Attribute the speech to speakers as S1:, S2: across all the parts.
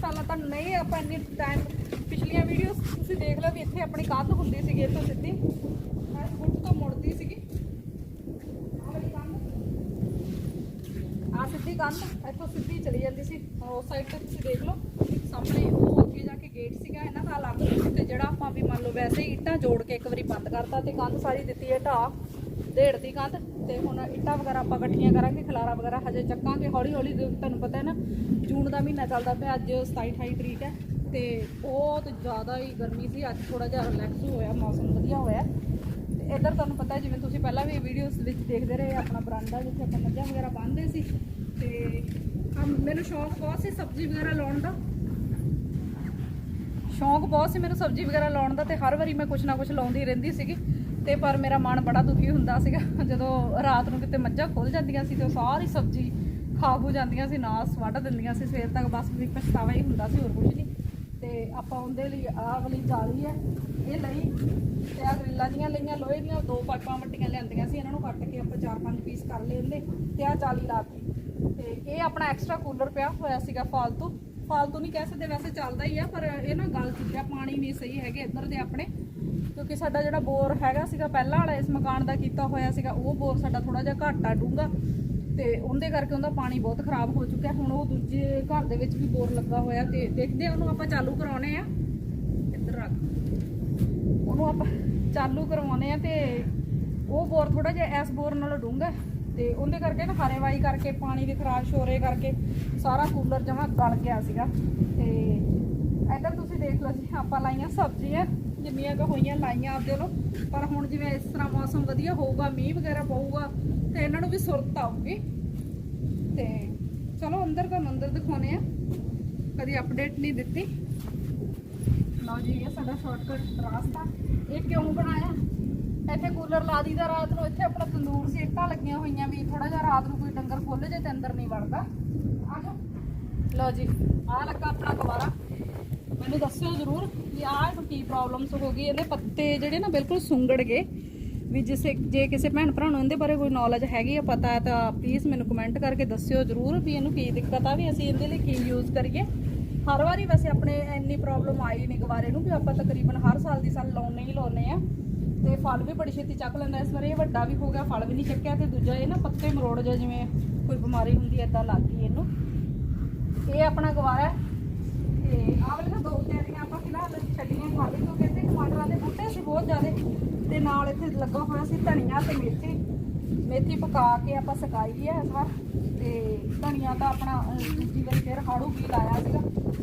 S1: ਸਾਲਾਂ ਤਾਂ ਨਹੀਂ, ਆਪਾਂ ਇੰਨੀ ਟਾਈਮ ਪਿਛਲੀਆਂ ਵੀਡੀਓਜ਼ ਤੁਸੀਂ ਦੇਖ ਲਓ ਵੀ ਇੱਥੇ ਆਪਣੀ ਕੰਧ ਹੁੰਦੀ ਸੀਗੀ ਇੱਥੋਂ ਸਿੱਧੀ। ਇਸ ਗੁੱਟ ਤੋਂ ਮੁੜਦੀ ਸੀਗੀ। ਆਹ ਵਾਲੀ ਕੰਧ ਆ ਸਿੱਧੀ ਕੰਧ, ਇੱਥੋਂ ਸਿੱਧੀ ਚਲੀ ਜਾਂਦੀ ਸੀ। ਉਸ ਸਾਈਡ ਤੇ ਤੁਸੀਂ ਦੇਖ ਲਓ, ਸਾਹਮਣੇ ਉਹ ਅੱਗੇ ਜਾ ਕੇ ਗੇਟ ਸੀਗਾ, ਇਹਨਾਂ ਦਾ ਅਲੱਗ। ਤੇ ਜਿਹੜਾ ਆਪਾਂ ਵੀ ਮੰਨ ਲਓ ਵੈਸੇ ਹੀ ਇੱਟਾਂ ਜੋੜ ਕੇ ਇੱਕ ਵਾਰੀ ਬੰਦ ਕਰਤਾ ਤੇ ਕੰਧ ਸਾਰੀ ਦਿੱਤੀ ਹੈ ਢਾਹ। ਢੇੜਤੀ ਕੰਧ ਤੇ ਹੁਣ ਇੱਟਾਂ ਵਗੈਰਾ ਆਪਾਂ ਇਕੱਠੀਆਂ ਕਰਾਂਗੇ, ਖਲਾਰਾ ਵਗੈਰਾ ਹਜੇ ਚੱਕਾਂਗੇ ਹੌਲੀ ਹੌਲੀ ਤੁਹਾਨੂੰ ਪਤਾ ਹੈ ਨਾ, ਜੂਨ ਦਾ ਮਹੀਨਾ ਚੱਲਦਾ ਪਿਆ, ਅੱਜ 27 28 ਤਰੀਕ ਹੈ ਤੇ ਬਹੁਤ ਜ਼ਿਆਦਾ ਹੀ ਗਰਮੀ ਸੀ, ਅੱਜ ਥੋੜਾ ਜਿਹਾ ਰਿਲੈਕਸ ਹੋਇਆ, ਮੌਸਮ ਵਧੀਆ ਹੋਇਆ। ਤੇ ਇੱਧਰ ਤੁਹਾਨੂੰ ਪਤਾ ਜਿਵੇਂ ਤੁਸੀਂ ਪਹਿਲਾਂ ਵੀ ਵੀਡੀਓਜ਼ ਵਿੱਚ ਦੇਖਦੇ ਰਹੇ, ਆਪਣਾ ਬਰਾਂਡਾ ਜਿੱਥੇ ਆਪਾਂ ਮੱਝਾਂ ਵਗੈਰਾ ਬੰਨ੍ਹਦੇ ਸੀ, ਤੇ ਮੈਨੂੰ ਸ਼ੌਂਕ ਬਹੁਤ ਸੀ ਸਬਜ਼ੀ ਵਗੈਰਾ ਲਾਉਣ ਦਾ। ਸ਼ੌਂਕ ਬਹੁਤ ਸੀ ਮੈਨੂੰ ਸਬਜ਼ੀ ਵਗੈਰਾ ਲਾਉਣ ਦਾ ਤੇ ਹਰ ਵਾਰੀ ਮੈਂ ਕੁਛ ਨਾ ਕੁਛ ਲਾਉਂਦੀ ਰਹਿੰਦੀ ਸੀਗੀ। ਤੇ ਪਰ ਮੇਰਾ ਮਨ ਬੜਾ ਦੁਖੀ ਹੁੰਦਾ ਸੀਗਾ। ਜਦੋਂ ਰਾਤ ਨੂੰ ਕਿਤੇ ਮੱਝਾਂ ਖੁੱਲ ਜਾਂਦੀਆਂ ਸੀ ਤੇ ਉਹ ਸਾਰੀ ਸਬਜ਼ੀ ਖਾ ਹੋ ਜਾਂਦੀਆਂ ਸੀ, ਨਾਸ ਵੱਢ ਦਿੰਦੀਆਂ ਸੀ। ਸਵੇਰ ਤੱਕ ਬਸ ਵੀ ਪਛਤਾਵਾ ਹੀ ਹੁੰਦਾ ਸੀ, ਹੋਰ ਕੁਝ ਨਹੀਂ ਤੇ ਆਪਾਂ ਉਹਦੇ ਲਈ ਆਹ ਵਾਲੀ ਜਾਲੀ ਹੈ, ਇਹ ਲਈ ਤੇ ਆ ਗਰਿੱਲਾਂ ਦੀਆਂ ਲਈਆਂ, ਲੋਹੇ ਦੀਆਂ ਦੋ ਪਾਈਪਾਂ ਵੱਟੀਆਂ ਲਿਆਂਦੀਆਂ ਸੀ, ਇਹਨਾਂ ਨੂੰ ਕੱਟ ਕੇ ਆਪਾਂ ਚਾਰ ਪੰਜ ਪੀਸ ਕਰ ਲਏ ਇਹਦੇ ਤੇ ਆ ਜਾਲੀ ਲਾਤੀ ਤੇ ਇਹ ਆਪਣਾ ਐਕਸਟਰਾ ਕੂਲਰ ਪਿਆ ਹੋਇਆ ਸੀਗਾ ਫਾਲਤੂ। ਫਾਲਤੂ ਨਹੀਂ ਕਹਿ ਸਕਦੇ, ਵੈਸੇ ਚੱਲਦਾ ਹੀ ਆ, ਪਰ ਇਹ ਨਾ ਗਲ ਚੁੱਕਿਆ ਪਾਣੀ ਨਹੀਂ ਸਹੀ ਹੈਗੇ ਇੱਧਰ ਦੇ ਆਪਣੇ। ਕਿਉਂਕਿ ਸਾਡਾ ਜਿਹੜਾ ਬੋਰ ਹੈਗਾ ਸੀਗਾ, ਪਹਿਲਾਂ ਵਾਲਾ ਇਸ ਮਕਾਨ ਦਾ ਕੀਤਾ ਹੋਇਆ ਸੀਗਾ, ਉਹ ਬੋਰ ਸਾਡਾ ਥੋੜਾ ਜਿਹਾ ਘੱਟ ਆ ਡੂੰਗਾ ਤੇ ਉਹਦੇ ਕਰਕੇ ਉਹਦਾ ਪਾਣੀ ਬਹੁਤ ਖਰਾਬ ਹੋ ਚੁੱਕਿਆ। ਹੁਣ ਉਹ ਦੂਜੇ ਘਰ ਦੇ ਵਿੱਚ ਵੀ ਬੋਰ ਲੱਗਾ ਹੋਇਆ ਤੇ ਦੇਖਦੇ ਆ, ਉਹਨੂੰ ਆਪਾਂ ਚਾਲੂ ਕਰਾਉਣੇ ਆ। ਇੱਧਰ ਰੱਖ। ਉਹਨੂੰ ਆਪਾਂ ਚਾਲੂ ਕਰਵਾਉਣੇ ਆ ਤੇ ਉਹ ਬੋਰ ਥੋੜਾ ਜਿਹਾ ਇਸ ਬੋਰ ਨਾਲੋਂ ਡੂੰਘਾ ਹੈ। ਤੇ ਉਹਦੇ ਕਰਕੇ ਨਾ ਹਰੇਵਾਈ ਕਰਕੇ, ਪਾਣੀ ਦੀ ਖਰਾਸ਼ ਸ਼ੋਰੇ ਕਰਕੇ ਸਾਰਾ ਕੂਲਰ ਜਮਾ ਗਲ ਗਿਆ ਸੀਗਾ। ਤੇ ਇੱਧਰ ਤੁਸੀਂ ਦੇਖ ਲਓ ਜੀ, ਆਪਾਂ ਲਾਈਆਂ ਸਬਜ਼ੀਆਂ। ਜਿੰਨੀਆਂ ਕੁ ਹੋਈਆਂ ਲਾਈਆਂ ਆਪਦੇ ਲੋ ਪਰ ਹੁਣ ਜਿਵੇਂ ਇਸ ਤਰ੍ਹਾਂ ਮੌਸਮ ਵਧੀਆ ਹੋਊਗਾ, ਮੀਂਹ ਵਗੈਰਾ ਪਊਗਾ, ਤੇ ਇਹਨਾਂ ਨੂੰ ਵੀ ਸੁਰਤ ਆਊਗੀ। ਤੇ ਚਲੋ ਅੰਦਰ ਦਾ ਮੰਦਰ ਦਿਖਾਉਨੇ ਆ ਕਦੀ ਅਪਡੇਟ ਨਹੀਂ ਦਿੱਤੀ। ਲਓ ਜੀ, ਇਹ ਸਾਡਾ ਸ਼ਾਰਟਕਟ ਰਾਸਤਾ। ਇਹ ਕਿਉਂ ਬਣਾਇਆ? ਇੱਥੇ ਕੂਲਰ ਲਾ ਦੀਦਾ ਰਾਤ ਨੂੰ। ਇੱਥੇ ਆਪਣਾ ਤੰਦੂਰ ਸੀਟਾਂ ਲੱਗੀਆਂ ਹੋਈਆਂ ਵੀ ਥੋੜਾ ਜਿਹਾ ਰਾਤ ਨੂੰ ਕੋਈ ਡੰਗਰ ਖੋਲ ਜੇ ਤੇ ਅੰਦਰ ਨਹੀਂ ਵੜਦਾ। ਆ ਲਓ ਜੀ, ਆਹ ਲੱਗਾ ਆਪਣਾ ਦੁਬਾਰਾ ਮੈਨੂੰ ਦੱਸਿਓ ਜ਼ਰੂਰ। ਕਿ ਆਹ ਨੂੰ ਕੀ ਪ੍ਰੋਬਲਮਸ ਹੋ ਗਈ, ਇਹਦੇ ਪੱਤੇ ਜਿਹੜੇ ਨਾ ਬਿਲਕੁਲ ਸੁੰਗੜ ਗਏ। ਵੀ ਜਿਸੇ ਜੇ ਕਿਸੇ ਭੈਣ ਭਰਾ ਨੂੰ ਇਹਦੇ ਬਾਰੇ ਕੋਈ ਨੌਲੇਜ ਹੈਗੀ ਆ, ਪਤਾ ਹੈ ਤਾਂ ਪਲੀਜ਼ ਮੈਨੂੰ ਕਮੈਂਟ ਕਰਕੇ ਦੱਸਿਓ ਜ਼ਰੂਰ ਵੀ ਇਹਨੂੰ ਕੀ ਦਿੱਕਤ ਆ, ਵੀ ਅਸੀਂ ਇਹਦੇ ਲਈ ਕੀ ਯੂਜ਼ ਕਰੀਏ। ਹਰ ਵਾਰੀ ਵੈਸੇ ਆਪਣੇ ਇੰਨੀ ਪ੍ਰੋਬਲਮ ਆਈ ਨਹੀਂ ਗਵਾਰੇ ਨੂੰ ਵੀ ਆਪਾਂ ਤਕਰੀਬਨ ਹਰ ਸਾਲ ਦੀ ਸਾਲ ਲਾਉਣੇ ਹੀ ਲਾਉਣੇ ਆ। ਤੇ ਫਲ ਵੀ ਬੜੀ ਛੇਤੀ ਚੱਕ ਲੈਂਦਾ, ਇਸ ਵਾਰੀ ਇਹ ਵੱਡਾ ਵੀ ਹੋ ਗਿਆ, ਫਲ ਵੀ ਨਹੀਂ ਚੱਕਿਆ ਤੇ ਦੂਜਾ ਇਹ ਨਾ ਪੱਤੇ ਮਰੋੜ ਜਾ ਜਿਵੇਂ ਕੋਈ ਬਿਮਾਰੀ ਹੁੰਦੀ ਐ ਇਦਾਂ ਲੱਗ ਗਈ ਇਹਨੂੰ। ਇਹ ਆਪਣਾ ਗਵਾਰਾ ਤੇ ਆਹ ਨਾ ਦੋ ਕਿਆਰੀਆਂ ਆਪਾਂ ਫਿਲਹਾਲ ਛੱਡੀਆਂ ਖਾਲੀ ਕਿਉਂਕਿ ਇੱਥੇ ਟਮਾਟਰਾਂ ਦੇ ਬੂਟੇ ਸੀ ਬਹੁਤ ਜ਼ਿਆਦੇ ਤੇ ਨਾਲ ਇੱਥੇ ਲੱਗਾ ਹੋਇਆ ਸੀ ਧਨੀਆ ਤੇ ਮੇਥੀ। ਮੇਥੀ ਪਕਾ ਕੇ ਆਪਾਂ ਸਕਾਈ ਹੈ ਇਸ ਵਾਰ ਤੇ ਧਨੀਆ ਤਾਂ ਆਪਣਾ ਅਹ, ਦੂਜੀ ਵਾਰੀ ਫੇਰ ਹਾੜੂ ਵੀ ਲਾਇਆ ਸੀਗਾ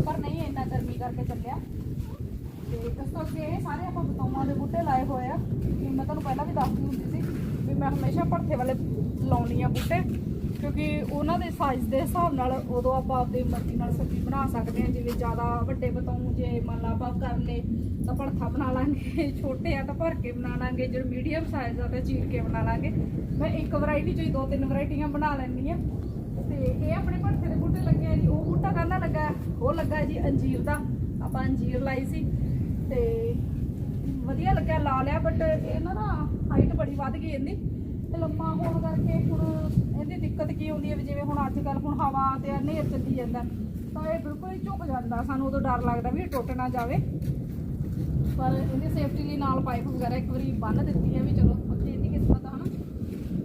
S1: ਪਰ ਨਹੀਂ ਇੰਨਾ ਗਰਮੀ ਕਰਕੇ ਚੱਲਿਆ। ਤੇ ਇਸ ਤੋਂ ਇਹ ਸਾਰੇ ਆਪਾਂ ਬਤਾਵਾਂ ਦੇ ਬੂਟੇ ਲਾਏ ਹੋਏ ਆ। ਕਿ ਮੈਂ ਤੁਹਾਨੂੰ ਪਹਿਲਾਂ ਵੀ ਦੱਸਦੀ ਹੁੰਦੀ ਸੀ ਵੀ ਮੈਂ ਹਮੇਸ਼ਾ ਭਰਥੇ ਵਾਲੇ ਲਾਉਣੀ ਆ ਬੂਟੇ। ਕਿਉਂਕਿ ਉਹਨਾਂ ਦੇ ਸਾਈਜ਼ ਦੇ ਹਿਸਾਬ ਨਾਲ ਉਦੋਂ ਆਪਾਂ ਆਪਦੀ ਮਰਜ਼ੀ ਨਾਲ ਸਬਜ਼ੀ ਬਣਾ ਸਕਦੇ ਹਾਂ, ਜਿਵੇਂ ਜ਼ਿਆਦਾ ਵੱਡੇ ਬਤੌਂ ਜੇ ਮੰਨ ਲਾ ਆਪਾਂ ਕਰ ਲਏ ਤਾਂ ਭੜਥਾ ਬਣਾ ਲਾਂਗੇ, ਛੋਟੇ ਆ ਤਾਂ ਭਰ ਕੇ ਬਣਾ ਲਾਂਗੇ, ਜਿਹੜੇ ਮੀਡੀਅਮ ਸਾਈਜ਼ ਆ ਤਾਂ ਚੀਰ ਕੇ ਬਣਾ ਲਾਂਗੇ। ਮੈਂ ਇੱਕ ਵੈਰਾਈਟੀ ਚੋਂ ਹੀ ਦੋ ਤਿੰਨ ਵੈਰਾਈਟੀਆਂ ਬਣਾ ਲੈਂਦੀ ਆ ਤੇ ਇਹ ਆਪਣੇ ਭੜਥੇ ਦੇ ਬੂਟੇ ਲੱਗੇ ਆ ਜੀ, ਉਹ ਬੂਟਾ ਕਾਹਦਾ ਲੱਗਾ, ਉਹ ਲੱਗਾ ਜੀ ਅੰਜੀਰ ਦਾ, ਆਪਾਂ ਅੰਜੀਰ ਲਾਈ ਸੀ। ਤੇ ਵਧੀਆ ਲੱਗਿਆ, ਲਾ ਲਿਆ ਬਟ ਇਹਨਾਂ ਦਾ ਹਾਈਟ ਬੜੀ ਵੱਧ ਗਈ ਇਹਦੀ ਤੇ ਲੰਮਾ ਹੋਣ ਕਰਕੇ ਹੁਣ ਇਹਦੀ ਦਿੱਕਤ ਕੀ ਹੁੰਦੀ ਹੈ ਵੀ ਜਿਵੇਂ ਹੁਣ ਅੱਜ ਕੱਲ ਹੁਣ ਹਵਾ ਤੇ ਹਨੇਰ ਚੱਲੀ ਜਾਂਦਾ, ਤਾਂ ਇਹ ਬਿਲਕੁਲ ਹੀ ਝੁਕ ਜਾਂਦਾ। ਸਾਨੂੰ ਉਦੋਂ ਡਰ ਲੱਗਦਾ ਵੀ ਇਹ ਟੁੱਟ ਨਾ ਜਾਵੇ। ਪਰ ਇਹਦੀ ਸੇਫਟੀ ਲਈ ਨਾਲ ਪਾਈਪ ਵਗੈਰਾ ਇੱਕ ਵਾਰੀ ਬੰਨ ਦਿੱਤੀ ਹੈ ਵੀ ਚਲੋ ਉੱਥੇ ਇਹਦੀ ਕਿਸਮਤ ਆ ਹਨਾ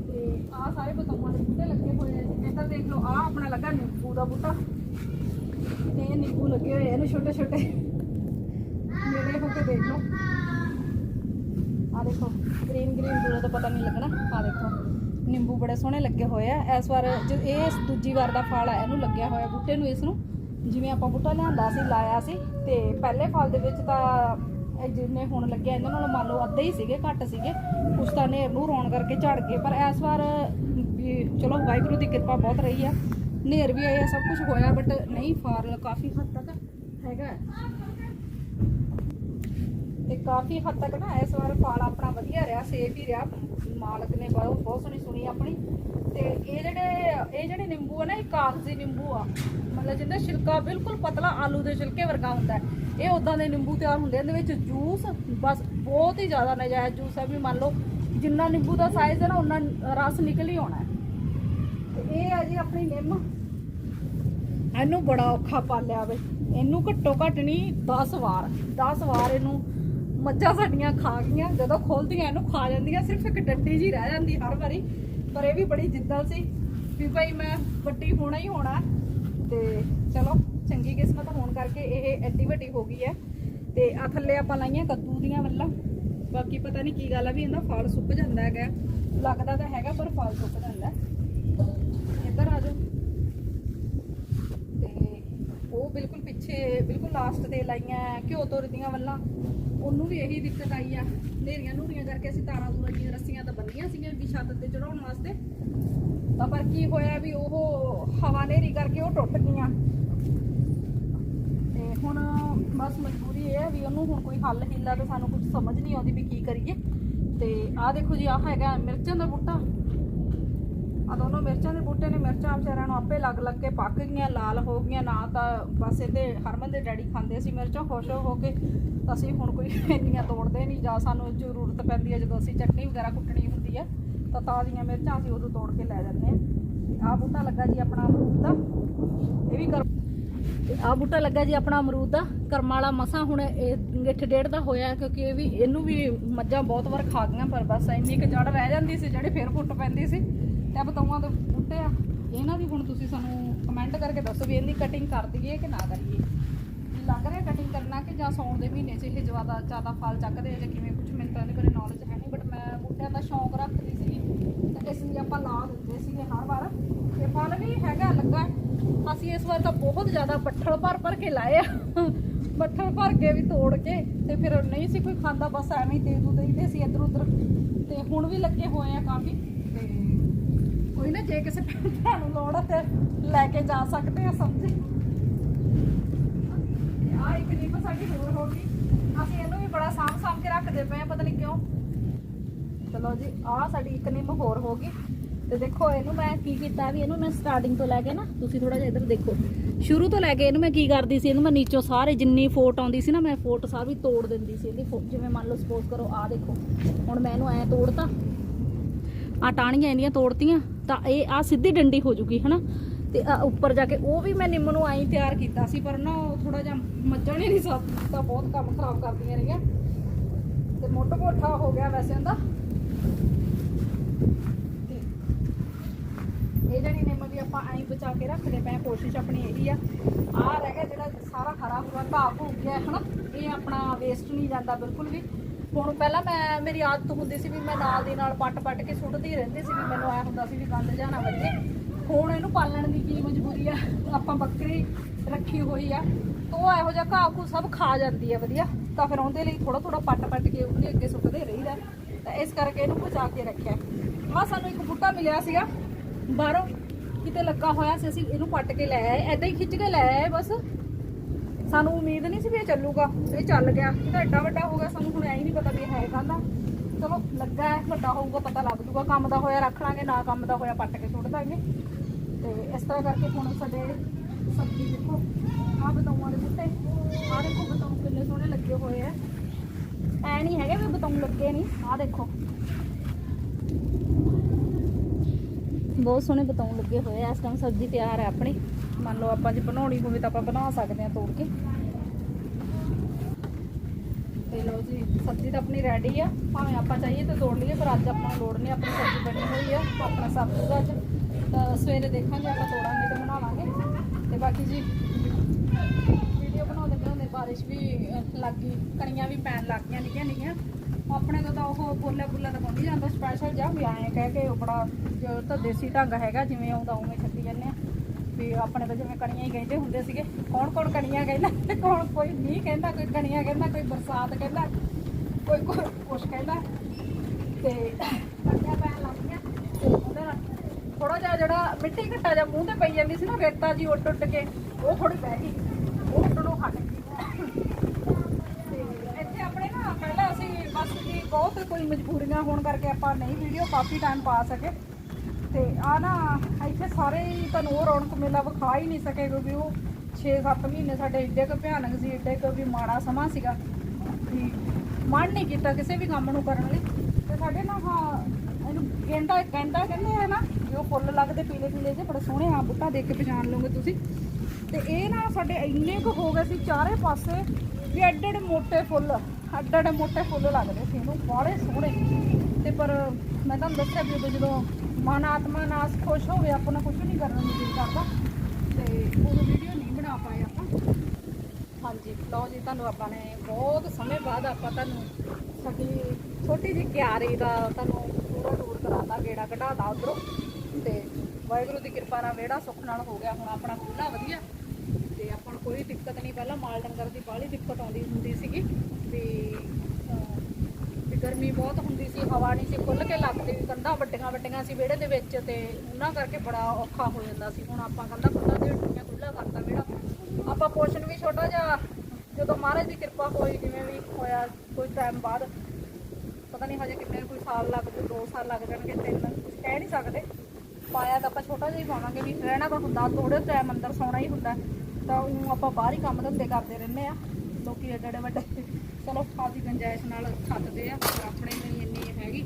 S1: ਤੇ ਆਹ ਸਾਰੇ ਬਤੌਆਂ ਦੇ ਬੂਟੇ ਲੱਗੇ ਹੋਏ ਆ ਇੱਧਰ ਦੇਖ ਲਓ, ਆਹ ਆਪਣਾ ਲੱਗਾ ਨਿੰਬੂ ਦਾ ਬੂਟਾ। ਤੇ ਨਿੰਬੂ ਲੱਗੇ ਹੋਏ ਇਹਨੂੰ ਛੋਟੇ ਛੋਟੇ ਨੇੜੇ ਹੋ ਕੇ ਦੇਖ ਲਓ। ਆ ਦੇਖੋ ਗ੍ਰੀਨ ਗ੍ਰੀਨ ਦੂਰੋਂ ਤੋਂ ਪਤਾ ਨਹੀਂ ਲੱਗਣਾ। ਆ ਦੇਖੋ, ਨਿੰਬੂ ਬੜੇ ਸੋਹਣੇ ਲੱਗੇ ਹੋਏ ਆ। ਇਸ ਵਾਰ ਜ- ਇਹ ਦੂਜੀ ਵਾਰ ਦਾ ਫਲ ਆ, ਇਹਨੂੰ ਲੱਗਿਆ ਹੋਇਆ ਬੂਟੇ ਨੂੰ ਇਸ ਨੂੰ ਜਿਵੇਂ ਆਪਾਂ ਬੂਟਾ ਲਿਆਂਦਾ ਸੀ, ਲਾਇਆ ਸੀ, ਤੇ ਪਹਿਲੇ ਫਲ ਦੇ ਵਿੱਚ ਤਾਂ ਇਹ ਜਿੰਨੇ ਹੁਣ ਲੱਗਿਆ, ਇਹਨਾਂ ਨਾਲੋਂ ਮੰਨ ਲਓ ਅੱਧੇ ਹੀ ਸੀਗੇ, ਘੱਟ ਸੀਗੇ। ਉਸ ਤਾਂ ਨੇਰ ਨੂੰ ਰੌਣ ਕਰਕੇ ਝੜ ਗਏ। ਪਰ ਇਸ ਵਾਰ ਵੀ ਚਲੋ, ਵਾਹਿਗੁਰੂ ਦੀ ਕਿਰਪਾ ਬਹੁਤ ਰਹੀ ਆ। ਨੇਰ ਵੀ ਆਇਆ, ਸਭ ਕੁਝ ਹੋਇਆ ਬਟ ਨਹੀਂ, ਫਲ ਕਾਫੀ ਹੱਦ ਤੱਕ ਹੈਗਾ। ਤੇ ਕਾਫੀ ਹੱਦ ਤੱਕ ਨਾ ਇਸ ਵਾਰ ਫਲ ਆਪਣਾ ਵਧੀਆ ਰਿਹਾ ਸੇਫ ਹੀ ਰਿਹਾ। ਮਾਲਕ ਨੇ ਬਹੁਤ ਬਹੁਤ ਸੋਹਣੀ ਸੁਣੀ ਆਪਣੀ। ਤੇ ਇਹ ਜਿਹੜੇ ਇਹ ਜਿਹੜੇ ਨਿੰਬੂ ਆ ਨਾ, ਇਹ ਕਾਗਜ਼ੀ ਨਿੰਬੂ ਆ। ਮਤਲਬ ਜਿਹਦਾ ਛਿਲਕਾ ਬਿਲਕੁਲ ਪਤਲਾ ਆਲੂ ਦੇ ਛਿਲਕੇ ਵਰਗਾ ਹੁੰਦਾ ਇਹ ਉਦਾਂ ਦੇ ਨਿੰਬੂ ਤਿਆਰ ਹੁੰਦੇ ਇਹਦੇ ਵਿੱਚ ਜੂਸ, ਬਸ ਬਹੁਤ ਹੀ ਜ਼ਿਆਦਾ ਨਜਾਇਜ਼ ਜੂਸ ਆ ਵੀ ਮੰਨ ਲਓ, ਜਿੰਨਾ ਨਿੰਬੂ ਦਾ ਸਾਈਜ਼ ਹੈ ਨਾ ਉਹਨਾਂ ਰਸ ਨਿਕਲ ਹੀ ਆਉਣਾ ਤੇ ਇਹ ਆ ਜੀ ਆਪਣੀ ਨਿੰਮ। ਇਹਨੂੰ ਬੜਾ ਔਖਾ ਪਾਲਿਆ ਵੇ। ਇਹਨੂੰ ਘੱਟੋ ਘੱਟ ਨਹੀਂ 10 ਵਾਰ। 10 ਵਾਰ ਇਹਨੂੰ ਮੱਝਾਂ ਸਾਡੀਆਂ ਖਾ ਗਈਆਂ, ਜਦੋਂ ਖੋਲਦੀਆਂ ਇਹਨੂੰ ਖਾ ਜਾਂਦੀਆਂ, ਸਿਰਫ ਇੱਕ ਡੰਡੀ ਜੀ ਰਹਿ ਜਾਂਦੀ ਹਰ ਵਾਰੀ, ਪਰ ਇਹ ਵੀ ਬੜੀ ਜਿੱਦਾਂ ਸੀ ਵੀ ਭਾਈ ਮੈਂ ਵੱਡੀ ਹੋਣਾ ਹੀ ਹੋਣਾ ਤੇ ਚਲੋ, ਚੰਗੀ ਕਿਸਮਤ ਹੋਣ ਕਰਕੇ ਇਹ ਐਡੀ ਵੱਡੀ ਹੋ ਗਈ ਹੈ। ਤੇ ਆ ਥੱਲੇ ਆਪਾਂ ਲਾਈਆਂ ਕੱਦੂ ਦੀਆਂ ਵੱਲਾਂ। ਬਾਕੀ ਪਤਾ ਨਹੀਂ ਕੀ ਗੱਲ ਆ ਵੀ ਇਹਦਾ ਫਲ ਸੁੱਕ ਜਾਂਦਾ ਹੈਗਾ। ਲੱਗਦਾ ਤਾਂ ਹੈਗਾ, ਪਰ ਫਲ ਸੁੱਕ ਜਾਂਦਾ ਹੈ। ਇੱਧਰ ਆ ਜਾਓ ਤੇ ਉਹ ਬਿਲਕੁਲ ਪਿੱਛੇ, ਬਿਲਕੁਲ ਲਾਸਟ ਤੇ ਲਾਈਆਂ, ਘਿਓ ਤੁਰਦੀਆਂ ਵੱਲਾਂ। ਉਹਨੂੰ ਵੀ ਇਹੀ ਦਿੱਕਤ ਆਈ ਆ। ਨੇਰੀਆਂ ਨੂਰੀਆਂ ਕਰਕੇ ਅਸੀਂ ਤਾਰਾਂ ਤੂਰਾਂ ਦੀਆਂ ਰੱਸੀਆਂ ਤਾਂ ਬੰਨੀਆਂ ਸੀਗੀਆਂ ਵੀ ਛੱਤ ਤੇ ਚੜਾਉਣ ਵਾਸਤੇ। ਤਾਂ ਪਰ ਕੀ ਹੋਇਆ ਵੀ ਉਹ ਹਵਾ ਨੇਰੀ ਕਰਕੇ ਉਹ ਟੁੱਟ ਗਈਆਂ। ਤੇ ਹੁਣ ਬਸ ਮਜਬੂਰੀ ਇਹ ਹੈ ਵੀ ਉਹਨੂੰ ਹੁਣ ਕੋਈ ਹੱਲ ਹਿੱਲਾ ਤਾਂ ਸਾਨੂੰ ਕੁਝ ਸਮਝ ਨਹੀਂ ਆਉਂਦੀ ਵੀ ਕੀ ਕਰੀਏ। ਤੇ ਆਹ ਦੇਖੋ ਜੀ, ਆਹ ਹੈਗਾ ਮਿਰਚਾਂ ਦਾ ਬੂਟਾ। ਆ ਦੋਨੋਂ ਮਿਰਚਾਂ ਦੇ ਬੂਟੇ ਨੇ, ਮਿਰਚਾਂ ਵਿਚਾਰਿਆਂ ਨੂੰ ਆਪੇ ਲੱਗ ਲੱਗ ਕੇ ਪੱਕ ਗਈਆਂ, ਲਾਲ ਹੋ ਗਈਆਂ, ਨਾ ਤਾਂ ਬਸ ਇਹਦੇ ਹਰਮਨ ਦੇ ਡੈਡੀ ਖਾਂਦੇ ਸੀ ਮਿਰਚਾਂ, ਖੁਸ਼ ਹੋ ਕੇ ਅਸੀਂ ਹੁਣ ਕੋਈ ਇੰਨੀਆਂ ਤੋੜਦੇ ਨਹੀਂ ਜਾਂ ਸਾਨੂੰ ਜ਼ਰੂਰਤ ਪੈਂਦੀ ਹੈ, ਜਦੋਂ ਅਸੀਂ ਚਟਨੀ ਵਗੈਰਾ ਕੁੱਟਣੀ ਹੁੰਦੀ ਹੈ, ਤਾਂ ਤਾਜ਼ੀਆਂ ਮਿਰਚਾਂ ਅਸੀਂ ਉਦੋਂ ਤੋੜ ਕੇ ਲੈ ਜਾਂਦੇ ਹਾਂ। ਤੇ ਆਹ ਬੂਟਾ ਲੱਗਾ ਜੀ ਆਪਣਾ ਅਮਰੂਦ ਦਾ। ਇਹ ਵੀ ਕਰ ਤੇ ਆਹ ਬੂਟਾ ਲੱਗਾ ਜੀ ਆਪਣਾ ਅਮਰੂਦ ਦਾ। ਕਰਮਾਂ ਵਾਲਾ ਮਸਾ ਹੁਣ ਇਹ ਗਿੱਠ ਡੇਢ ਦਾ ਹੋਇਆ ਕਿਉਂਕਿ ਇਹ ਵੀ ਇਹਨੂੰ ਵੀ ਮੱਝਾਂ ਬਹੁਤ ਵਾਰ ਖਾ ਗਈਆਂ, ਪਰ ਬਸ ਇੰਨੀ ਕੁ ਜੜ ਰਹਿ ਜਾਂਦੀ ਸੀ, ਜਿਹੜੇ ਫਿਰ ਫੁੱਟ ਪੈਂਦੀ ਸੀ। ਤੇ ਆਹ ਦੇ ਬੂਟੇ ਆ। ਇਹਨਾਂ ਦੀ ਹੁਣ ਤੁਸੀਂ ਸਾਨੂੰ ਕਮੈਂਟ ਕਰਕੇ ਦੱਸੋ ਵੀ ਇਹਦੀ ਕਟਿੰਗ ਕਰ ਦਈਏ ਕਿ ਨਾ ਕਰੀਏ। ਲੱਗ ਰਿਹਾ ਕਟਿੰਗ ਕਰਨਾ ਕਿ ਜਾਂ ਸੌਣ ਦੇ ਮਹੀਨੇ 'ਚ ਇਹ ਜ਼ਿਆਦਾ ਜ਼ਿਆਦਾ ਫਲ ਚੱਕਦੇ ਆ ਜਾਂ ਕਿਵੇਂ? ਕੁਝ ਮੈਨੂੰ ਤਾਂ ਇਹਦੇ ਬਾਰੇ ਨੌਲੇਜ ਹੈ ਨਹੀਂ ਬਟ ਮੈਂ ਬੂਟਿਆਂ ਦਾ ਸ਼ੌਂਕ ਰੱਖਦੀ ਸੀ। ਤੇ ਇਸ ਲਈ ਆਪਾਂ ਲਾ ਦਿੰਦੇ ਸੀਗੇ ਹਰ ਵਾਰ। ਤੇ ਫਲ ਵੀ ਹੈਗਾ, ਲੱਗਾ। ਅਸੀਂ ਇਸ ਵਾਰ ਤਾਂ ਬਹੁਤ ਜ਼ਿਆਦਾ ਬੱਠਲ ਭਰ ਭਰ ਕੇ ਲਾਏ ਆ। ਪੱਠਲ ਭਰ ਕੇ ਵੀ ਤੋੜ ਕੇ ਤੇ ਫਿਰ ਨਹੀਂ ਸੀ ਕੋਈ ਖਾਂਦਾ, ਬਸ ਐਵੇਂ ਹੀ ਦੇ ਦੂ ਦੇਈਦੇ ਸੀ ਇੱਧਰ ਉੱਧਰ ਤੇ ਹੁਣ ਵੀ ਲੱਗੇ ਹੋਏ ਆ ਕਾਫੀ। ਕੋਈ ਨਾ, ਜੇ ਕਿਸੇ ਭੈਣ ਨੂੰ ਲੋੜ ਆ ਤੇ ਲੈ ਕੇ ਜਾ ਸਕਦੇ ਆ ਸਬਜ਼ੀ ਆ ਇੱਕ ਨਿੰਮ ਸਾਡੀ ਹੋਰ ਹੋ ਗਈ। ਅਸੀਂ ਇਹਨੂੰ ਵੀ ਬੜਾ ਸਾਂਭ ਸਾਂਭ ਕੇ ਰੱਖਦੇ ਪਏ ਆ, ਪਤਾ ਨਹੀਂ ਕਿਉਂ। ਚਲੋ ਜੀ ਆ ਸਾਡੀ ਇੱਕ ਨਿੰਮ ਹੋਰ ਹੋ ਗਈ। ਤੇ ਦੇਖੋ, ਇਹਨੂੰ ਮੈਂ ਕੀ ਕੀਤਾ ਵੀ ਇਹਨੂੰ ਮੈਂ ਸਟਾਰਟਿੰਗ ਤੋਂ ਲੈ ਕੇ ਨਾ, ਤੁਸੀਂ ਥੋੜਾ ਜਿਹਾ ਇੱਧਰ ਦੇਖੋ। ਸ਼ੁਰੂ ਤੋਂ ਲੈ ਕੇ ਇਹਨੂੰ ਮੈਂ ਕੀ ਕਰਦੀ ਸੀ, ਇਹਨੂੰ ਮੈਂ ਨੀਚੋਂ ਸਾਰੇ ਜਿੰਨੀ ਫੋਟ ਆਉਂਦੀ ਸੀ ਨਾ, ਮੈਂ ਫੋਟ ਸਾਰੀ ਤੋੜ ਦਿੰਦੀ ਸੀ ਇਹਦੀ ਫੋ- ਜਿਵੇਂ ਮੰਨ ਲਓ ਸਪੋਜ਼ ਕਰੋ ਆ ਦੇਖੋ। ਹੁਣ ਮੈਂ ਇਹਨੂੰ ਐ ਤੋੜਤਾ। ਆ ਟਾਹਣੀਆਂ ਇਹਦੀਆਂ ਤੋੜਤੀਆਂ। ਤਾਂ ਇਹ ਆ ਸਿੱਧੀ ਡੰਡੀ ਹੋ ਜੂਗੀ, ਹਨਾ? ਤੇ ਆਹ ਉੱਪਰ ਜਾ ਕੇ ਉਹ ਵੀ ਮੈਂ ਨਿੰਮ ਨੂੰ ਆਈ ਤਿਆਰ ਕੀਤਾ ਸੀ, ਪਰ ਨਾ ਉਹ ਥੋੜਾ ਜਿਹਾ ਮੱਝਾਂ ਨੇ ਨਹੀਂ ਸਾਥ ਤਾਂ ਬਹੁਤ ਕੰਮ ਖਰਾਬ ਕਰਦੀਆਂ ਰਹੀਆਂ। ਤੇ ਮੋਟਾ ਮੋਟਾ ਹੋ ਗਿਆ ਵੈਸੇ ਇਹਦਾ ਇਹ ਜਿਹੜੀ ਨਿੰਮ ਵੀ ਆਪਾਂ ਐਂ ਬਚਾ ਕੇ ਰੱਖਦੇ ਪਏ ਕੋਸ਼ਿਸ਼ ਆਪਣੀ ਇਹੀ ਆ। ਆਹ ਰਹਿ ਗਿਆ ਜਿਹੜਾ ਸਾਰਾ ਹਰਾ ਹੁਰਾ ਘਾਹ ਹੋ ਗਿਆ ਹਨਾ? ਇਹ ਆਪਣਾ ਵੇਸਟ ਨਹੀਂ ਜਾਂਦਾ ਬਿਲਕੁਲ ਵੀ। ਹੁਣ ਪਹਿਲਾਂ ਮੈਂ, ਮੇਰੀ ਆਦਤ ਹੁੰਦੀ ਸੀ ਵੀ ਮੈਂ ਨਾਲ ਦੀ ਨਾਲ ਪੱਟ ਪੱਟ ਕੇ ਸੁੱਟਦੀ ਰਹਿੰਦੀ ਸੀ ਵੀ ਮੈਨੂੰ ਐ ਹੁੰਦਾ ਸੀ ਵੀ ਗੰਦ ਜਾਂ ਵੱਜੇ। ਹੁਣ ਇਹਨੂੰ ਪਾਲਣ ਦੀ ਕੀ ਮਜਬੂਰੀ ਆ? ਆਪਾਂ ਬੱਕਰੀ ਰੱਖੀ ਹੋਈ ਆ। ਤਾਂ ਉਹ ਇਹੋ ਜਿਹਾ ਘਾਹ ਘੂ ਸਭ ਖਾ ਜਾਂਦੀ ਆ, ਵਧੀਆ। ਤਾਂ ਫਿਰ ਉਹਦੇ ਲਈ ਥੋੜਾ ਥੋੜਾ ਪੱਟ ਪੱਟ ਕੇ ਉਹਦੇ ਅੱਗੇ ਸੁੱਟਦੇ ਰਹੀਦਾ। ਤਾਂ ਇਸ ਕਰਕੇ ਇਹਨੂੰ ਬਚਾ ਕੇ ਰੱਖਿਆ। ਆ ਸਾਨੂੰ ਇੱਕ ਬੂਟਾ ਮਿਲਿਆ ਸੀਗਾ। ਬਾਹਰੋਂ ਕਿਤੇ ਲੱਗਾ ਹੋਇਆ ਸੀ, ਅਸੀਂ ਇਹਨੂੰ ਪੱਟ ਕੇ ਲੈ ਆਏ। ਐਦਾਂ ਹੀ ਖਿੱਚ ਕੇ ਲੈ ਆਏ ਬਸ। ਸਾਨੂੰ ਉਮੀਦ ਨਹੀਂ ਸੀ ਵੀ ਇਹ ਚੱਲੂਗਾ, ਇਹ ਚੱਲ ਗਿਆ। ਇਹ ਤਾਂ ਐਡਾ ਵੱਡਾ ਹੋ ਗਿਆ, ਸਾਨੂੰ ਹੁਣ ਐ ਹੀ ਨਹੀਂ ਪਤਾ ਵੀ ਹੈ ਕਾਹਦਾ। ਚਲੋ, ਲੱਗਾ ਹੈ, ਵੱਡਾ ਹੋਊਗਾ, ਪਤਾ ਲੱਗ ਜੂਗਾ, ਕੰਮ ਦਾ ਹੋਇਆ ਰੱਖ ਲਾਂਗੇ, ਨਾ ਕੰਮ ਦਾ ਹੋਇਆ ਪੱਟ ਕੇ ਸੁੱਟ ਦਾਂਗੇ। ਤੇ ਇਸ ਤਰ੍ਹਾਂ ਕਰਕੇ ਹੁਣ ਸਾਡੇ ਸਬਜ਼ੀ ਦੇਖੋ, ਆਹ ਬਤਾਊਆਂ ਦੇ ਬੂਟੇ, ਆਹ ਦੇਖੋ ਬਤਾਊ ਕਿੰਨੇ ਸੋਹਣੇ ਲੱਗੇ ਹੋਏ ਆ। ਐ ਨਹੀਂ ਹੈਗੇ ਵੀ ਬਤਾਊ ਲੱਗੇ ਨਹੀਂ, ਆਹ ਦੇਖੋ। ਬਹੁਤ ਸੋਹਣੇ ਬਤਾਉ ਲੱਗੇ ਹੋਏ ਆ, ਇਸ ਟਾਈਮ ਸਬਜ਼ੀ ਤਿਆਰ ਹੈ ਆਪਣੀ। ਮੰਨ ਲਓ ਆਪਾਂ ਜੇ ਬਣਾਉਣੀ ਹੋਵੇ ਤਾਂ ਆਪਾਂ ਬਣਾ ਸਕਦੇ ਹਾਂ ਤੋੜ ਕੇ। ਤੇ ਲਓ ਜੀ, ਸਬਜ਼ੀ ਤਾਂ ਆਪਣੀ ਰੈਡੀ ਆ। ਭਾਵੇਂ ਆਪਾਂ ਚਾਹੀਏ ਤਾਂ ਤੋੜ ਲਈਏ, ਪਰ ਅੱਜ ਆਪਾਂ ਨੂੰ ਲੋੜ ਨਹੀਂ, ਆਪਣੀ ਸਬਜ਼ੀ ਬਣੀ ਹੋਈ ਆ। ਉਹ ਆਪਣਾ ਸਭ ਕੁਝ ਅੱਜ, ਤਾਂ ਸਵੇਰੇ ਦੇਖਾਂਗੇ, ਆਪਾਂ ਤੋੜਾਂਗੇ ਤੇ ਬਣਾਵਾਂਗੇ। ਤੇ ਬਾਕੀ ਜੀ ਵੀਡੀਓ ਬਣਾਉਂਦੇ ਬਣਾਉਂਦੇ ਬਾਰਿਸ਼ ਵੀ ਲੱਗ ਗਈ, ਕਣੀਆਂ ਵੀ ਪੈਣ ਲੱਗ ਗਈਆਂ ਨਿੱਕੀਆਂ ਨਿੱਕੀਆਂ ਆਪਣੇ ਤੋਂ ਤਾਂ ਉਹ ਬੋਲੇ ਬੁੱਲਾ ਤਾਂ ਨਹੀਂ ਜਾਂਦਾ ਸਪੈਸ਼ਲ ਜਾਂ ਵੀ ਐਂ ਕਹਿ ਕੇ ਉਹ ਬੜਾ, ਜੋ ਤਾਂ ਦੇਸੀ ਢੰਗ ਹੈਗਾ, ਜਿਵੇਂ ਆਉਂਦਾ ਉਵੇਂ ਛੱਡੀ ਜਾਂਦੇ ਆ। ਵੀ ਆਪਣੇ ਤਾਂ ਜਿਵੇਂ ਕਣੀਆਂ ਹੀ ਕਹਿੰਦੇ ਹੁੰਦੇ ਸੀਗੇ, ਕੌਣ ਕੌਣ ਕਣੀਆਂ ਕਹਿੰਦਾ ਤੇ ਕੌਣ ਕੋਈ ਨਹੀਂ ਕਹਿੰਦਾ, ਕੋਈ ਕਣੀਆਂ ਕਹਿੰਦਾ, ਕੋਈ ਬਰਸਾਤ ਕਹਿੰਦਾ, ਕੋਈ ਕੁਛ ਕਹਿੰਦਾ। ਤੇ ਕਣੀਆਂ ਪੈਣ ਲੱਗ ਗਈਆਂ ਉਹਦੇ ਨਾਲ ਥੋੜਾ ਜਿਹਾ ਜਿਹੜਾ ਮਿੱਟੀ ਘੱਟਾ ਜਿਹਾ ਮੂੰਹ ਤੇ ਪਈ ਜਾਂਦੀ ਸੀ ਨਾ, ਰੇਤਾ ਜੀ ਉੱਟ ਉੱਟ ਕੇ, ਉਹ ਥੋੜੀ ਬਹਿ ਗਈ, ਉਹ ਉੱਡਣੋਂ ਹਟ ਗਈ। ਤੇ ਇੱਥੇ ਆਪਣੇ ਨਾ, ਪਹਿਲਾਂ ਅਸੀਂ ਬਸ ਜੀ ਬਹੁਤ ਕੋਈ ਮਜਬੂਰੀਆਂ ਹੋਣ ਕਰਕੇ ਆਪਾਂ ਨਹੀਂ ਵੀਡੀਓ ਕਾਫੀ ਟਾਈਮ ਪਾ ਸਕੇ। ਤੇ ਆ ਨਾ, ਇੱਥੇ ਸਾਰੇ ਹੀ ਤੁਹਾਨੂੰ ਉਹ ਰੌਣਕ ਮੇਲਾ ਵਿਖਾ ਹੀ ਨਹੀਂ ਸਕੇ ਕਿਉਂਕਿ ਉਹ 6-7 ਮਹੀਨੇ ਸਾਡੇ ਇੱਡੇ ਕੁ ਭਿਆਨਕ ਸੀ ਇੱਡੇ ਕੁ ਵੀ ਮਾੜਾ ਸਮਾਂ ਸੀਗਾ। ਵੀ ਮਨ ਨਹੀਂ ਕੀਤਾ ਕਿਸੇ ਵੀ ਕੰਮ ਨੂੰ ਕਰਨ ਲਈ। ਤੇ ਸਾਡੇ ਨਾ ਹਾਂ ਇਹਨੂੰ ਗੇਂਦਾ ਕਹਿੰਦਾ ਕਹਿੰਦੇ ਆ ਨਾ, ਵੀ ਉਹ ਫੁੱਲ ਲੱਗਦੇ ਪੀਲੇ ਪੀਲੇ ਜਿਹੇ, ਬੜੇ ਸੋਹਣੇ ਆ, ਬੂਟਾ ਦੇਖ ਕੇ ਪਛਾਣ ਲਓਗੇ ਤੁਸੀਂ। ਤੇ ਇਹ ਨਾ ਸਾਡੇ ਇੰਨੇ ਕੁ ਹੋ ਗਏ ਸੀ ਚਾਰੇ ਪਾਸੇ ਵੀ ਐਡੇ ਐਡੇ ਮੋਟੇ ਫੁੱਲ ਐਡੇ ਐਡੇ ਮੋਟੇ ਫੁੱਲ ਲੱਗਦੇ ਸੀ। ਇਹਨੂੰ ਬਾਹਲੇ ਸੋਹਣੇ। ਤੇ ਪਰ ਮੈਂ ਤੁਹਾਨੂੰ ਦੱਸਿਆ ਵੀ ਉਦੋਂ ਜਦੋਂ ਮਨ ਆਤਮਾ ਨਾਸ ਖੁਸ਼ ਹੋਵੇ, ਆਪਾਂ ਨੂੰ ਕੁਝ ਨਹੀਂ ਕਰਨ ਨੂੰ ਦਿਲ ਕਰਦਾ। ਤੇ ਉਦੋਂ ਵੀਡੀਓ ਨਹੀਂ ਬਣਾ ਪਾਏ ਆਪਾਂ। ਹਾਂਜੀ, ਲਓ ਜੀ, ਤੁਹਾਨੂੰ ਆਪਾਂ ਨੇ ਬਹੁਤ ਸਮੇਂ ਬਾਅਦ ਆਪਾਂ ਤੁਹਾਨੂੰ ਸਾਡੀ ਛੋਟੀ ਜਿਹੀ ਕਿਆਰੀ ਦਾ ਤੁਹਾਨੂੰ ਪੂਰਾ ਟੂਰ ਕਰਾਤਾ, ਗੇੜਾ ਕਢਾਤਾ ਉਧਰੋਂ। ਤੇ ਵਾਹਿਗੁਰੂ ਦੀ ਕਿਰਪਾ ਨਾਲ ਵਿਹੜਾ ਸੁੱਖ ਨਾਲ ਹੋ ਗਿਆ, ਹੁਣ ਆਪਣਾ ਖੁੱਲਾ ਵਧੀਆ। ਤੇ ਆਪਾਂ ਨੂੰ ਕੋਈ ਦਿੱਕਤ ਨਹੀਂ, ਪਹਿਲਾਂ ਮਾਲ ਡੰਗਰ ਦੀ ਬਾਹਲੀ ਦਿੱਕਤ ਆਉਂਦੀ ਹੁੰਦੀ ਸੀਗੀ ਵੀ ਵੀ ਗਰਮੀ ਬਹੁਤ ਹੁੰਦੀ ਸੀ, ਹਵਾ ਨਹੀਂ ਸੀ ਖੁੱਲ ਕੇ ਲੱਗਦੀ ਵੀ ਕੰਧਾਂ ਵੱਡੀਆਂ ਵੱਡੀਆਂ ਸੀ ਵਿਹੜੇ ਦੇ ਵਿੱਚ ਤੇ ਉਹਨਾਂ ਕਰਕੇ ਬੜਾ ਔਖਾ ਹੋ ਜਾਂਦਾ ਸੀ। ਹੁਣ ਆਪਾਂ ਕੰਧਾਂ ਖੁੱਲਾ ਦੇ ਦਿੱਤੀਆਂ ਖੁੱਲਾ ਕਰਤਾ ਵਿਹੜਾ। ਆਪਾਂ ਪੋਸ਼ਣ ਵੀ ਛੋਟਾ ਜਿਹਾ, ਜਦੋਂ ਮਹਾਰਾਜ ਦੀ ਕਿਰਪਾ ਹੋਈ, ਜਿਵੇਂ ਵੀ ਹੋਇਆ ਕੋਈ ਟਾਈਮ ਬਾਅਦ, ਪਤਾ ਨਹੀਂ ਹਜੇ ਕਿੰਨੇ ਕੋਈ ਸਾਲ ਲੱਗ ਜੂ 2 ਸਾਲ ਲੱਗ ਜਾਣਗੇ, ਤਿੰਨ, ਕੁਛ ਕਹਿ ਨਹੀਂ ਸਕਦੇ। ਪਾਇਆ ਤਾਂ ਆਪਾਂ ਛੋਟਾ ਜਿਹਾ ਹੀ ਪਾਵਾਂਗੇ ਵੀ ਰਹਿਣਾ ਤਾਂ ਹੁੰਦਾ ਥੋੜੇ ਟਾਈਮ ਅੰਦਰ ਸੌਣਾ ਹੀ ਹੁੰਦਾ। ਤਾਂ ਉਹ ਆਪਾਂ ਬਾਹਰ ਹੀ ਕੰਮ ਧੰਦੇ ਕਰਦੇ ਰਹਿੰਦੇ ਆ, ਲੋਕੀ ਐਡੇ ਐਡੇ ਵੱਡੇ। ਚਲੋ ਆਪਦੀ ਗੰਜਾਇਸ਼ ਨਾਲ ਛੱਡਦੇ ਆ, ਪਰ ਆਪਣੇ ਨਹੀਂ ਇੰਨੀ ਹੈਗੀ।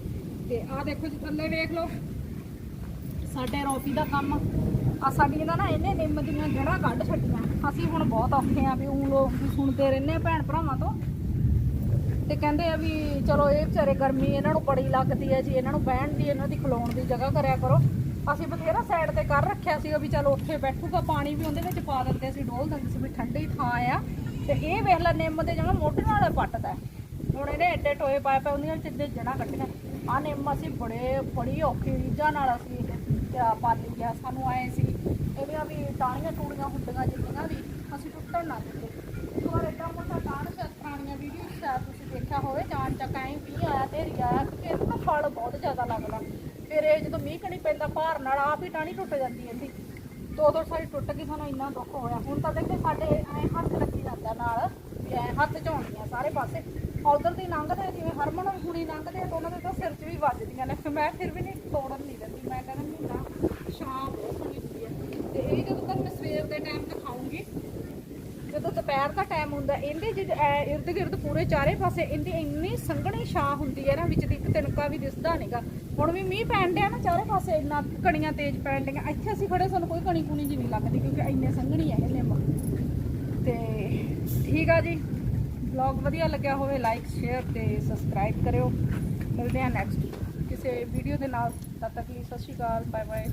S1: ਤੇ ਆਹ ਦੇਖੋ ਜੀ, ਥੱਲੇ ਵੇਖ ਲਓ। ਸਾਡੇ ਰੋਫੀ ਦਾ ਕੰਮ। ਆ ਸਾਡੀਆਂ ਦਾ ਨਾ ਇਹਨੇ ਨਿੰਮ ਦੀਆਂ ਜੜ੍ਹਾਂ ਕੱਢ ਛੱਡੀਆਂ। ਅਸੀਂ ਹੁਣ ਬਹੁਤ ਔਖੇ ਆ ਵੀ ਉਹ ਲੋਕ ਵੀ ਸੁਣਦੇ ਰਹਿੰਦੇ ਆ ਭੈਣ ਭਰਾਵਾਂ ਤੋਂ। ਤੇ ਕਹਿੰਦੇ ਆ ਵੀ ਚਲੋ ਇਹ ਵਿਚਾਰੇ ਗਰਮੀ ਇਹਨਾਂ ਨੂੰ ਬੜੀ ਲੱਗਦੀ ਹੈ ਜੀ, ਇਹਨਾਂ ਨੂੰ ਬਹਿਣ ਦੀ, ਇਹਨਾਂ ਦੀ ਖਲੋਣ ਦੀ ਜਗ੍ਹਾ ਕਰਿਆ ਕਰੋ। ਅਸੀਂ ਬਥੇਰਾ ਸਾਈਡ ਤੇ ਕਰ ਰੱਖਿਆ ਸੀਗਾ ਵੀ ਚਲੋ ਉੱਥੇ ਬੈਠੂਗਾ, ਪਾਣੀ ਵੀ ਉਹਦੇ ਵਿੱਚ ਪਾ ਦਿੰਦੇ ਸੀ ਡੋਲ ਦਿੰਦੇ ਸੀ ਵੀ ਠੰਡੀ ਥਾਂ ਆ। ਤੇ ਇਹ ਵੇਖ ਲੈ, ਨਿੰਮ ਦੇ ਜਮਾ ਮੋਢੇ ਨਾਲ ਪੱਟਦਾ ਹੁਣ ਇਹਨੇ ਐਡੇ ਟੋਏ ਪਾਏ ਪਏ, ਉਹਦੀਆਂ ਚਿੱਦੇ ਜਣਾ ਕੱਟੀਆਂ ਆ ਨਿੰਮ ਅਸੀਂ ਬੜੇ, ਬੜੀ ਔਖੀ ਰੀਝਾਂ ਨਾਲ ਅਸੀਂ ਇਹ ਕਿਆ ਪਾਲੀ ਗਿਆ ਸਾਨੂੰ ਆਏ ਸੀ, ਇਹਦੀਆਂ ਵੀ ਟਾਣੀਆਂ ਟੂੜੀਆਂ ਹੁੰਦੀਆਂ ਜਿੰਨੀਆਂ ਵੀ ਅਸੀਂ ਟੁੱਟਣ ਨਾ ਦਿੱਤੇ। ਇੱਕ ਵਾਰ ਐਡਾ ਮੋਟਾ ਟਾਣ ਸ਼ਾਇਦ ਪੁਰਾਣੀਆਂ ਵੀਡੀਓ ਸ਼ਾਇਦ ਤੁਸੀਂ ਦੇਖਿਆ ਹੋਵੇ, ਜਾਣ ਚੱਕ ਐਂ ਵੀ ਆਇਆ ਤੇ ਆਇਆ, ਕਿਉਂਕਿ ਇਹਦਾ ਫਲ ਬਹੁਤ ਜ਼ਿਆਦਾ ਲੱਗਦਾ। ਫਿਰ ਇਹ ਜਦੋਂ ਮੀਂਹ ਕਣੀ ਪੈਂਦਾ, ਭਾਰ ਨਾਲ ਆਪ ਹੀ ਟਾਣੀ ਟੁੱਟ ਜਾਂਦੀ ਇਹਦੀ ਦੋ ਦੋ ਸਾਰੀ ਟੁੱਟ ਗਈ, ਸਾਨੂੰ ਇੰਨਾ ਦੁੱਖ ਹੋਇਆ। ਹੁਣ ਤਾਂ ਦੇਖੋ ਸਾਡੇ ਐ ਹੱਥ ਲੱਗੀ ਜਾਂਦਾ ਨਾਲ, ਵੀ ਐ ਹੱਥ ਝਾਉਣੀਆਂ ਸਾਰੇ ਪਾਸੇ। ਉਧਰ ਦੀ ਲੰਘਦੇ ਜਿਵੇਂ ਹਰਮਨ ਹੁਣੀ ਲੰਘਦੇ ਆ, ਤਾਂ ਉਹਨਾਂ ਦੇ ਤਾਂ ਸਿਰ 'ਚ ਵੀ ਵੱਜਦੀਆਂ ਨੇ। ਮੈਂ ਫਿਰ ਵੀ ਨਹੀਂ ਤੋੜਨ ਨਹੀਂ ਦਿੰਦੀ। ਮੈਂ ਕਹਿੰਦਾ ਮਹੀਨਾ ਸ਼ਾਮ ਬਹੁਤ ਸੋਹਣੀ ਹੁੰਦੀ ਹੈ। ਤੇ ਇਹ ਜਦੋਂ ਤੱਕ ਮੈਂ ਸਵੇਰ ਦੇ ਟਾਈਮ ਦਿਖਾਉਂਗੀ ਜਦੋਂ ਦੁਪਹਿਰ ਦਾ ਟਾਈਮ ਹੁੰਦਾ, ਇਹਦੇ ਜਿ ਇਰਦ ਗਿਰਦ ਪੂਰੇ ਚਾਰੇ ਪਾਸੇ ਇਹਦੀ ਇੰਨੀ ਸੰਘਣੀ ਛਾਂ ਹੁੰਦੀ ਹੈ ਨਾ, ਵਿੱਚ ਦੀ ਇੱਕ ਤਿਨਕਾ ਵੀ ਦਿਸਦਾ ਨਹੀਂਗਾ ਹੁਣ ਵੀ ਮੀਂਹ ਪੈਣ ਡਿਆ ਨਾ ਚਾਰੇ ਪਾਸੇ, ਇੰਨਾ ਕਣੀਆਂ ਤੇਜ਼ ਪੈਣ ਡੀਆਂ ਇੱਥੇ ਅਸੀਂ ਖੜੇ ਸਾਨੂੰ ਕੋਈ ਕਣੀ ਕੁਣੀ ਜੀ ਨਹੀਂ ਲੱਗਦੀ ਕਿਉਂਕਿ ਇੰਨੇ ਸੰਘਣੀ ਹੈ ਇਹ ਨਿੰਮ। ਤੇ ਠੀਕ ਆ ਜੀ। ਵਲੌਗ ਵਧੀਆ ਲੱਗਿਆ ਹੋਵੇ ਲਾਈਕ ਸ਼ੇਅਰ ਤੇ ਸਬਸਕ੍ਰਾਈਬ ਕਰਿਓ। ਮਿਲਦੇ ਹਾਂ ਨੈਕਸਟ ਕਿਸੇ ਵੀਡੀਓ ਦੇ ਨਾਲ। ਤਦ ਤੱਕ ਲਈ ਸਤਿ ਸ਼੍ਰੀ ਅਕਾਲ ਬਾਏ ਬਾਏ